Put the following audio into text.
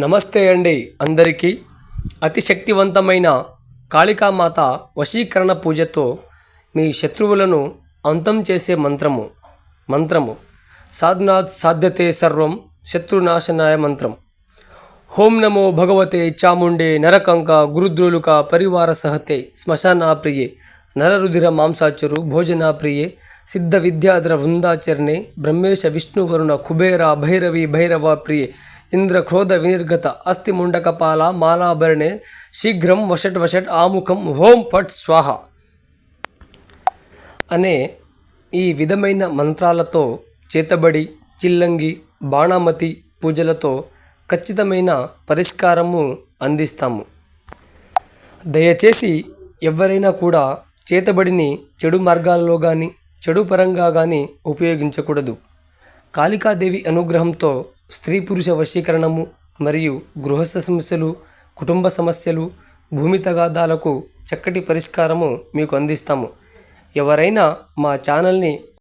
నమస్తే అండి అందరికీ. అతి శక్తివంతమైన కాళికామాత వశీకరణ పూజతో మీ శత్రువులను అంతం చేసే మంత్రము మంత్రము. సాధనాత్ సాధ్యతే సర్వం శత్రునాశనాయ మంత్రం. హోం నమో భగవతే చాముండే నరకంక గురుద్రోలుక పరివార సహతే శ్మశానా ప్రియే నరరుధిర మాంసాచరు భోజనా ప్రియే సిద్ధ విద్యాధర వృందాచరణే బ్రహ్మేశ విష్ణువరుణ కుబేర భైరవి భైరవ ప్రియే ఇంద్ర క్రోధ వినిర్గత అస్థి ముండకపాల మాలాభరణే శీఘ్రం వషట్ వషట్ ఆముఖం హోం పట్ స్వాహ. అనే ఈ విధమైన మంత్రాలతో చేతబడి చిల్లంగి బాణామతి పూజలతో ఖచ్చితమైన పరిష్కారము అందిస్తాము. దయచేసి ఎవరైనా కూడా చేతబడిని చెడు మార్గాల్లో కానీ చెడు పరంగా కానీ ఉపయోగించకూడదు. కాళికాదేవి అనుగ్రహంతో స్త్రీ పురుష వశీకరణము మరియు గృహస్థ సమస్యలు కుటుంబ సమస్యలు భూమి తగాదాలకు చక్కటి పరిష్కారము మీకు అందిస్తాము. ఎవరైనా మా ఛానల్ని